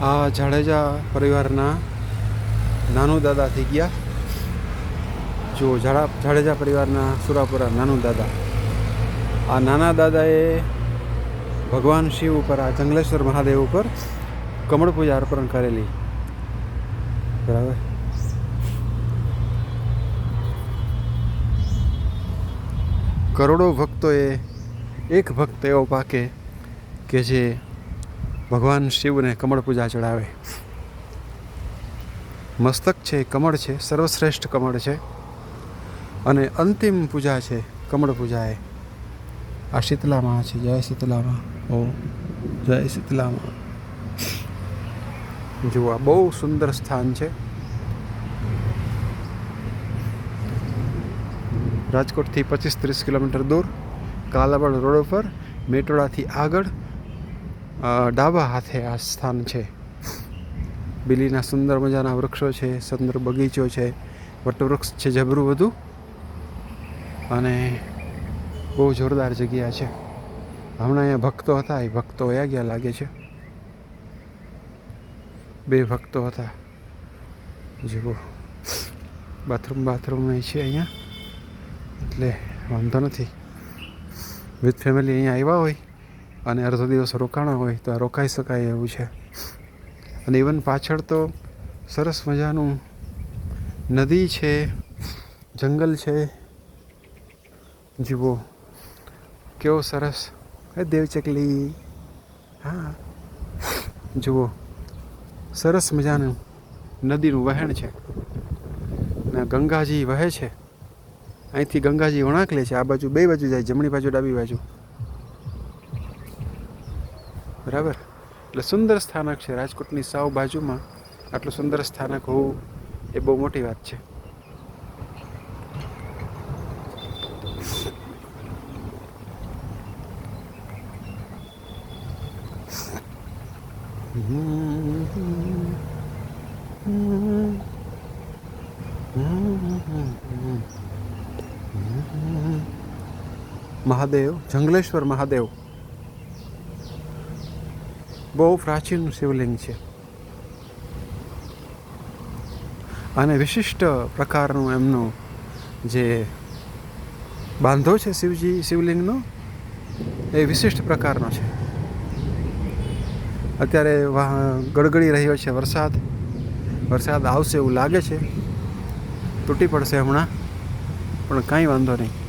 આ જાડેજા પરિવારના નાનું દાદા થઈ ગયા. જો જાડા, જાડેજા પરિવારના સુરાપુરા નાનું દાદા. આ નાના દાદાએ ભગવાન શિવ ઉપર, આ જંગલેશ્વર મહાદેવ ઉપર કમળ પૂજા અર્પણ કરેલી. બરાબર? કરોડો ભક્તોએ, એક ભક્ત એવો પાકે કે જે ભગવાન શિવને કમળ પૂજા ચડાવે. મસ્તક છે, કમળ છે, સર્વશ્રેષ્ઠ કમળ છે. અને અંતિમ પૂજા છે, કમળ પૂજા એ આ શીતલામાં છે, જય શીતલામાં. ઓ, જય શીતલામાં. જુઓ બહુ સુંદર સ્થાન છે. રાજકોટથી પચીસ ત્રીસ કિલોમીટર દૂર કાલાવડ રોડ ઉપર, મેટોડાથી આગળ ડાબા હાથે આ સ્થાન છે. બીલીના સુંદર મજાના વૃક્ષો છે, સુંદર બગીચો છે, વટવૃક્ષ છે, જબરું બધું. અને બહુ જોરદાર જગ્યા છે. હમણાં અહીંયા ભક્તો હતા, એ ભક્તો વયા ગયા લાગે છે. બે ભક્તો હતા. જુઓ. બાથરૂમ બાથરૂમ છે અહીંયા. એટલે વાંધો નથી. વિથ ફેમિલી અહીંયા આવ્યા હોય. અને અડધો દિવસ રોકાણા હોય તો આ રોકાઈ શકાય એવું છે. અને ઇવન પાછળ તો સરસ મજાનું નદી છે, જંગલ છે. જુઓ, કેવો સરસ. હે દેવચકલી. હા. જુઓ, સરસ મજાનું નદીનું વહેણ છે. ને ગંગાજી વહે છે. અહીંથી ગંગાજી વણાક લે છે. આ બાજુ, બે બાજુ જાય, જમણી બાજુ ડાબી બાજુ. બરાબર? એટલે સુંદર સ્થાનક છે. રાજકોટની સાવ બાજુમાં આટલું સુંદર સ્થાનક હોવું એ બહુ મોટી વાત છે. મહાદેવ, જંગલેશ્વર મહાદેવ. બહુ પ્રાચીન શિવલિંગ છે. અને વિશિષ્ટ પ્રકારનું એમનું જે બાંધો છે શિવજી શિવલિંગનો, એ વિશિષ્ટ પ્રકારનો છે. અત્યારે ગડગડી રહ્યો છે વરસાદ. વરસાદ આવશે એવું લાગે છે. તૂટી પડશે હમણાં. પણ કાંઈ વાંધો નહીં.